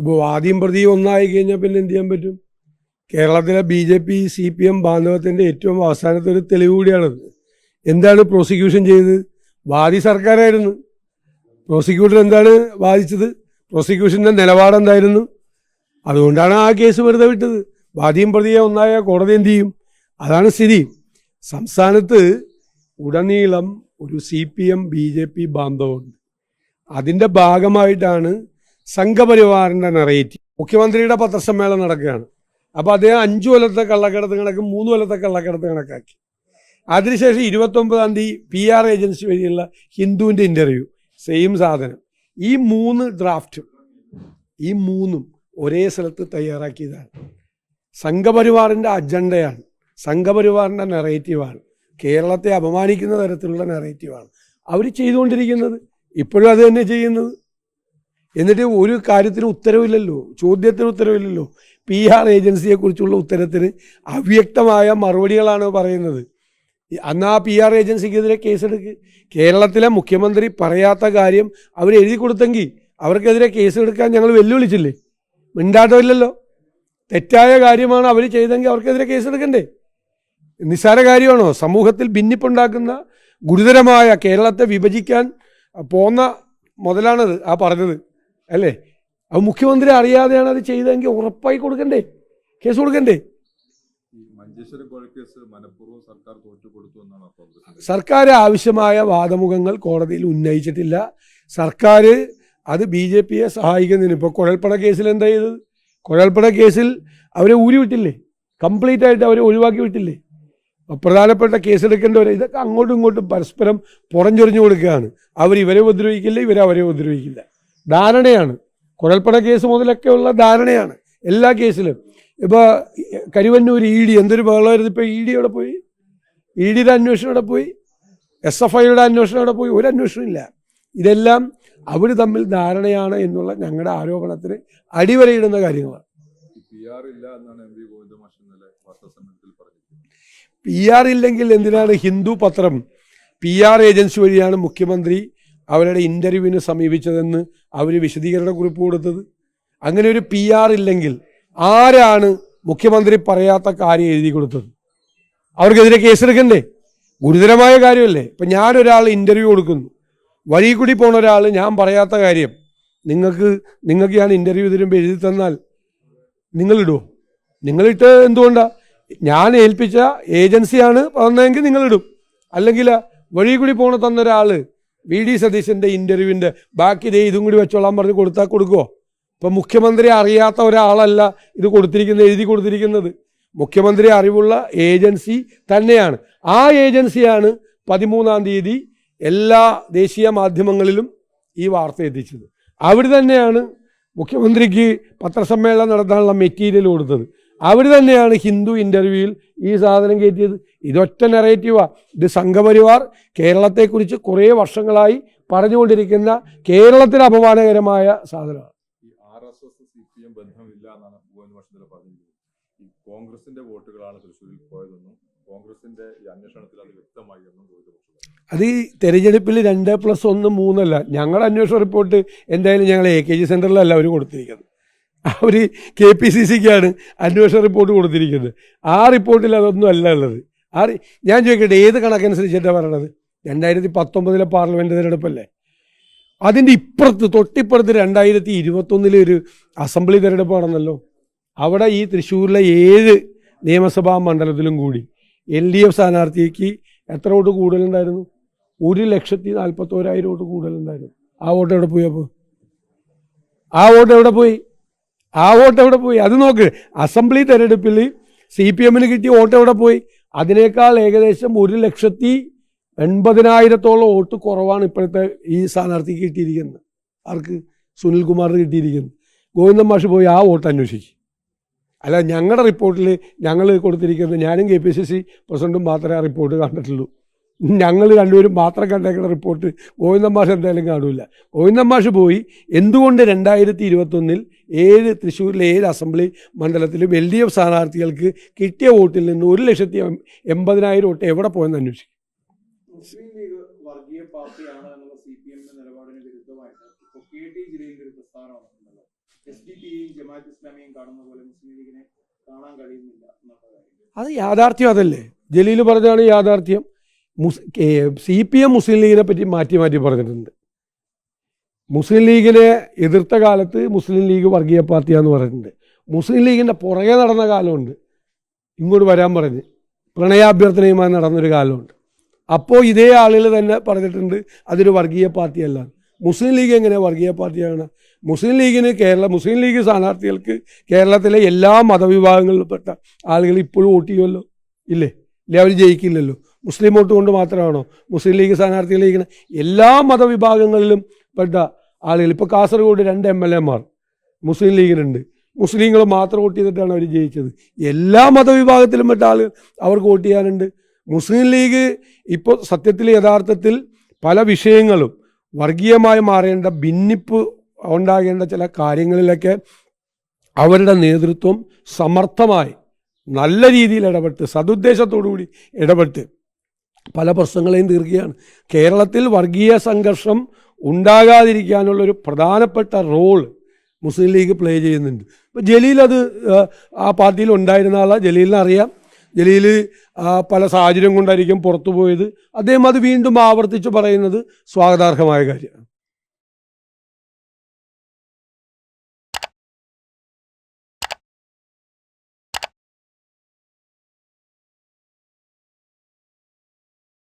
ഇപ്പോൾ വാദിയും പ്രതിയും ഒന്നായി കഴിഞ്ഞാൽ പിന്നെ എന്ത് ചെയ്യാൻ പറ്റും? കേരളത്തിലെ B J P C P M ബാന്ധവത്തിന്റെ ഏറ്റവും അവസാനത്തെ ഒരു തെളിവ് കൂടിയാണത്. എന്താണ് പ്രോസിക്യൂഷൻ ചെയ്തത്? വാദി സർക്കാരായിരുന്നു. പ്രോസിക്യൂട്ടർ എന്താണ് വാദിച്ചത്? പ്രോസിക്യൂഷന്റെ നിലപാടെന്തായിരുന്നു അതുകൊണ്ടാണ് ആ കേസ് വെറുതെ വിട്ടത്. വാദിയും പ്രതിയെ ഒന്നായ കോടതി എന്ത് ചെയ്യും? അതാണ് സ്ഥിതി. സംസ്ഥാനത്ത് ഉടനീളം ഒരു C P M B J P ബാന്ധവമുണ്ട്. അതിന്റെ ഭാഗമായിട്ടാണ് സംഘപരിവാറിന്റെ നെറേറ്റീവ് മുഖ്യമന്ത്രിയുടെ പത്രസമ്മേളനം നടക്കുകയാണ്. അപ്പോൾ അദ്ദേഹം അഞ്ചു കൊല്ലത്തെ കള്ളക്കടത്ത് കണക്ക് മൂന്ന് കൊല്ലത്തെ കള്ളക്കടത്ത് കണക്കാക്കി അതിനുശേഷം ഇരുപത്തൊമ്പതാം തീയതി പി ആർ ഏജൻസി വഴിയുള്ള ഹിന്ദുവിന്റെ ഇന്റർവ്യൂ സെയിം സാധനം. ഈ മൂന്ന് ഡ്രാഫ്റ്റും ഈ മൂന്നും ഒരേ സ്ഥലത്ത് തയ്യാറാക്കിയതാണ്. സംഘപരിവാറിന്റെ അജണ്ടയാണ്. സംഘപരിവാറിന്റെ നെറേറ്റീവാണ് കേരളത്തെ അപമാനിക്കുന്ന തരത്തിലുള്ള നെറേറ്റീവാണ് അവർ ചെയ്തുകൊണ്ടിരിക്കുന്നത്. ഇപ്പോഴും അത് തന്നെ ചെയ്യുന്നത്. എന്നിട്ട് ഒരു കാര്യത്തിന് ഉത്തരവില്ലല്ലോ ചോദ്യത്തിന് ഉത്തരവില്ലല്ലോ. പി ആർ ഏജൻസിയെക്കുറിച്ചുള്ള ഉത്തരത്തിന് അവ്യക്തമായ മറുപടികളാണ് പറയുന്നത്. അന്ന് ആ പി ആർ ഏജൻസിക്കെതിരെ കേസെടുക്ക് കേരളത്തിലെ മുഖ്യമന്ത്രി പറയാത്ത കാര്യം അവർ എഴുതി കൊടുത്തെങ്കിൽ അവർക്കെതിരെ കേസെടുക്കാൻ ഞങ്ങൾ വെല്ലുവിളിച്ചില്ലേ? മിണ്ടാട്ടമില്ലല്ലോ തെറ്റായ കാര്യമാണ് അവർ ചെയ്തെങ്കിൽ അവർക്കെതിരെ കേസെടുക്കണ്ടേ? നിസ്സാര കാര്യമാണോ? സമൂഹത്തിൽ ഭിന്നിപ്പുണ്ടാക്കുന്ന ഗുരുതരമായ കേരളത്തെ വിഭജിക്കാൻ പോന്ന മുതലാണത് ആ പറഞ്ഞത്. അല്ലേ? അത് മുഖ്യമന്ത്രി അറിയാതെയാണ് അത് ചെയ്തതെങ്കിൽ ഉറപ്പായി കൊടുക്കണ്ടേ? കേസ് കൊടുക്കണ്ടേ? സർക്കാർ ആവശ്യമായ വാദമുഖങ്ങൾ കോടതിയിൽ ഉന്നയിച്ചിട്ടില്ല. സർക്കാർ അത് ബി ജെ പിയെ സഹായിക്കുന്നതിന് ഇപ്പോൾ കുഴൽപ്പണ കേസിൽ എന്താ ചെയ്തത്? കുഴൽപ്പണ കേസിൽ അവരെ ഊരി വിട്ടില്ലേ? കംപ്ലീറ്റ് ആയിട്ട് അവരെ ഒഴിവാക്കി വിട്ടില്ലേ? പ്രധാനപ്പെട്ട കേസെടുക്കേണ്ടവരെ ഇതൊക്കെ അങ്ങോട്ടും ഇങ്ങോട്ടും പരസ്പരം പുറഞ്ചൊറിഞ്ഞു കൊടുക്കുകയാണ്. അവർ ഇവരെ ഉപദ്രവിക്കില്ല ഇവരെ അവരെ ഉപദ്രവിക്കില്ല. ധാരണയാണ്. കുഴൽപ്പണ കേസ് മുതലൊക്കെ ഉള്ള ധാരണയാണ്. എല്ലാ കേസിലും. ഇപ്പോൾ കരുവന്നൂർ ഇ ഡി എന്തൊരു ബഹളമായിരുന്നു ഇപ്പോൾ ഇ ഡി അവിടെ പോയി? ഇ ഡിയുടെ അന്വേഷണം അവിടെ പോയി? എസ് എഫ് ഐയുടെ അന്വേഷണം അവിടെ പോയി? ഒരു അന്വേഷണം ഇല്ല. ഇതെല്ലാം അവർ തമ്മിൽ ധാരണയാണ് എന്നുള്ള ഞങ്ങളുടെ ആരോപണത്തിന് അടിവരയിടുന്ന കാര്യങ്ങളാണ്. പി ആർ ഇല്ലെങ്കിൽ എന്തിനാണ് ഹിന്ദു പത്രം? പി ആർ ഏജൻസി വഴിയാണ് മുഖ്യമന്ത്രി അവരുടെ ഇന്റർവ്യൂവിന് സമീപിച്ചതെന്ന് അവർ വിശദീകരണ കുറിപ്പ് കൊടുത്തത്. അങ്ങനെ ഒരു പി ആർ ഇല്ലെങ്കിൽ ആരാണ് മുഖ്യമന്ത്രി പറയാത്ത കാര്യം എഴുതി കൊടുത്തത്? അവർക്കെതിരെ കേസെടുക്കണ്ടേ? ഗുരുതരമായ കാര്യമല്ലേ? ഇപ്പം ഞാനൊരാൾ ഇന്റർവ്യൂ കൊടുക്കുന്നു. വഴി കൂടി പോണ ഒരാൾ ഞാൻ പറയാത്ത കാര്യം. നിങ്ങൾക്ക് നിങ്ങൾക്ക് ഞാൻ ഇന്റർവ്യൂ തരുമ്പോൾ എഴുതി തന്നാൽ നിങ്ങളിടുമോ നിങ്ങളിട്ട് എന്തുകൊണ്ടാണ് ഞാൻ ഏൽപ്പിച്ച ഏജൻസിയാണ് പറഞ്ഞതെങ്കിൽ നിങ്ങളിടും. അല്ലെങ്കിൽ വഴി കൂടി പോണ തന്ന ഒരാൾ വി ഡി സതീശന്റെ ഇന്റർവ്യൂവിന്റെ ബാക്കി ദേ ഇതും കൂടി വെച്ചോളാൻ പറഞ്ഞ് കൊടുത്താൽ കൊടുക്കുമോ ഇപ്പം മുഖ്യമന്ത്രി അറിയാത്ത ഒരാളല്ല ഇത് കൊടുത്തിരിക്കുന്നത് എഴുതി കൊടുത്തിരിക്കുന്നത്. മുഖ്യമന്ത്രി അറിവുള്ള ഏജൻസി തന്നെയാണ്. ആ ഏജൻസിയാണ് പതിമൂന്നാം തീയതി എല്ലാ ദേശീയ മാധ്യമങ്ങളിലും ഈ വാർത്ത എത്തിച്ചത്. അവിടെ തന്നെയാണ് മുഖ്യമന്ത്രിക്ക് പത്രസമ്മേളനം നടത്താനുള്ള മെറ്റീരിയൽ കൊടുത്തത്. അവർ തന്നെയാണ് ഹിന്ദു ഇന്റർവ്യൂവിൽ ഈ സാധനം കയറ്റിയത്. ഇതൊറ്റ നെറേറ്റീവാണ് ഇത് സംഘപരിവാർ കേരളത്തെക്കുറിച്ച് കുറേ വർഷങ്ങളായി പറഞ്ഞുകൊണ്ടിരിക്കുന്ന കേരളത്തിന് അപമാനകരമായ സാധനമാണ്. കോൺഗ്രസിന്റെ വോട്ടുകളാണ് തൃശ്ശൂരിൽ പോയതെന്നും കോൺഗ്രസിന്റെ അന്വേഷണത്തിൽ അത് വ്യക്തമായി എന്നും അത് ഈ തെരഞ്ഞെടുപ്പിൽ രണ്ട് പ്ലസ് ഒന്ന് മൂന്നല്ല. ഞങ്ങളുടെ അന്വേഷണ റിപ്പോർട്ട് എന്തായാലും ഞങ്ങൾ എ കെ ജി സെന്ററിലല്ല അവർ കൊടുത്തിരിക്കുന്നത്. അവർ കെ പി സി സിക്കാണ് അന്വേഷണ റിപ്പോർട്ട് കൊടുത്തിരിക്കുന്നത്. ആ റിപ്പോർട്ടിൽ അതൊന്നും അല്ല ഉള്ളത്. ആ ഞാൻ ചോദിക്കട്ടെ ഏത് കണക്കനുസരിച്ചിട്ടാണ് പറയണത്? രണ്ടായിരത്തി പത്തൊമ്പതിലെ പാർലമെന്റ് തിരഞ്ഞെടുപ്പല്ലേ? അതിന്റെ ഇപ്പുറത്ത് തൊട്ടിപ്പുറത്ത് രണ്ടായിരത്തി ഇരുപത്തൊന്നിലെ ഒരു അസംബ്ലി തിരഞ്ഞെടുപ്പ് നടന്നല്ലോ അവിടെ ഈ തൃശ്ശൂരിലെ ഏഴ് നിയമസഭാ മണ്ഡലത്തിലും കൂടി എൽ ഡി എഫ് സ്ഥാനാർത്ഥിക്ക് എത്ര വോട്ട് കൂടുതലുണ്ടായിരുന്നു? ഒരു ലക്ഷത്തി നാൽപ്പത്തോരായിരം വോട്ട് കൂടുതലുണ്ടായിരുന്നു. ആ വോട്ട് എവിടെ പോയി അപ്പോൾ ആ വോട്ട് എവിടെ പോയി? ആ വോട്ട് എവിടെ പോയി? അത് നോക്ക്. അസംബ്ലി തെരഞ്ഞെടുപ്പിൽ സി പി എമ്മിന് കിട്ടിയ വോട്ട് എവിടെ പോയി? അതിനേക്കാൾ ഏകദേശം ഒരു ലക്ഷത്തി എൺപതിനായിരത്തോളം വോട്ട് കുറവാണ് ഇപ്പോഴത്തെ ഈ സ്ഥാനാർത്ഥിക്ക് കിട്ടിയിരിക്കുന്നത്. ആർക്ക്? സുനിൽകുമാറിന് കിട്ടിയിരിക്കുന്നത്. ഗോവിന്ദൻ മാഷ് പോയി ആ വോട്ട് അന്വേഷിച്ചു. അല്ല ഞങ്ങളുടെ റിപ്പോർട്ടിൽ ഞങ്ങൾ കൊടുത്തിരിക്കുന്നത് ഞാനും കെ പി സി സി പ്രസിഡന്റും മാത്രമേ ആ റിപ്പോർട്ട് കണ്ടിട്ടുള്ളൂ. ഞങ്ങൾ രണ്ടുപേരും മാത്രം കണ്ടേക്കുന്ന റിപ്പോർട്ട് ഗോവിന്ദൻ മാഷ് എന്തായാലും കാണില്ല ഗോവിന്ദൻ മാഷ് പോയി എന്തുകൊണ്ട് രണ്ടായിരത്തി ഇരുപത്തൊന്നിൽ ഏഴ് തൃശ്ശൂരിലെ ഏഴ് അസംബ്ലി മണ്ഡലത്തിലും എൽ ഡി എഫ് സ്ഥാനാർത്ഥികൾക്ക് കിട്ടിയ വോട്ടിൽ നിന്ന് ഒരു ലക്ഷത്തി എൺപതിനായിരം വോട്ട് എവിടെ പോയെന്ന് അന്വേഷിക്കും. അത് യാഥാർത്ഥ്യം അതല്ലേ? ജലീൽ പറഞ്ഞാണ് യാഥാർത്ഥ്യം. മുസ് സി പി എം മുസ്ലിം ലീഗിനെ പറ്റി മാറ്റി മാറ്റി പറഞ്ഞിട്ടുണ്ട്. മുസ്ലിം ലീഗിനെ എതിർത്ത കാലത്ത് മുസ്ലിം ലീഗ് വർഗീയ പാർട്ടിയാന്ന് പറഞ്ഞിട്ടുണ്ട്. മുസ്ലിം ലീഗിന്റെ പുറകെ നടന്ന കാലമുണ്ട്. ഇങ്ങോട്ട് വരാൻ പറഞ്ഞ്. പ്രണയാഭ്യർത്ഥനയുമായി നടന്നൊരു കാലമുണ്ട്. അപ്പോൾ ഇതേ ആളുകൾ തന്നെ പറഞ്ഞിട്ടുണ്ട് അതൊരു വർഗീയ പാർട്ടിയല്ല. മുസ്ലിം ലീഗ് എങ്ങനെ വർഗീയ പാർട്ടിയാണ്? മുസ്ലിം ലീഗിന് കേരള മുസ്ലിം ലീഗ് സ്ഥാനാർത്ഥികൾക്ക് കേരളത്തിലെ എല്ലാ മതവിഭാഗങ്ങളിൽപ്പെട്ട ആളുകൾ ഇപ്പോഴും വോട്ട് ചെയ്യുമല്ലോ? ഇല്ലേ? ഇല്ലേ? അവർ ജയിക്കില്ലല്ലോ. മുസ്ലിം വോട്ട് കൊണ്ട് മാത്രമാണോ? മുസ്ലിം ലീഗ് സ്ഥാനാർത്ഥികൾ എല്ലാ മതവിഭാഗങ്ങളിലും പെട്ട ആളുകൾ. ഇപ്പോൾ കാസർഗോഡ് രണ്ട് എം എൽ എമാർ മുസ്ലിം ലീഗിനുണ്ട് മുസ്ലിങ്ങൾ മാത്രം വോട്ട് ചെയ്തിട്ടാണ് അവർ ജയിച്ചത്. എല്ലാ മതവിഭാഗത്തിലും പെട്ട ആളുകൾ അവർക്ക് വോട്ട് ചെയ്യാനുണ്ട്. മുസ്ലിം ലീഗ് ഇപ്പോൾ സത്യത്തിൽ യഥാർത്ഥത്തിൽ പല വിഷയങ്ങളും വർഗീയമായി മാറേണ്ട ഭിന്നിപ്പ് ഉണ്ടാകേണ്ട ചില കാര്യങ്ങളിലൊക്കെ അവരുടെ നേതൃത്വം സമർത്ഥമായി നല്ല രീതിയിൽ ഇടപെട്ട് സതുദ്ദേശത്തോടുകൂടി ഇടപെട്ട് പല പ്രശ്നങ്ങളെയും തീർക്കുകയാണ്. കേരളത്തിൽ വർഗീയ സംഘർഷം ഉണ്ടാകാതിരിക്കാനുള്ള ഒരു പ്രധാനപ്പെട്ട റോൾ മുസ്ലിം ലീഗ് പ്ലേ ചെയ്യുന്നുണ്ട്. ഇപ്പോൾ ജലീൽ അത് ആ, ആ പാർട്ടിയിൽ ഉണ്ടായിരുന്ന ആളാണ് ജലീലിനെ അറിയാം. ജലീൽ പല സാഹചര്യം കൊണ്ടായിരിക്കും പുറത്തു പോയത്. അദ്ദേഹം അത് വീണ്ടും ആവർത്തിച്ച് പറയുന്നത് സ്വാഗതാർഹമായ കാര്യമാണ്.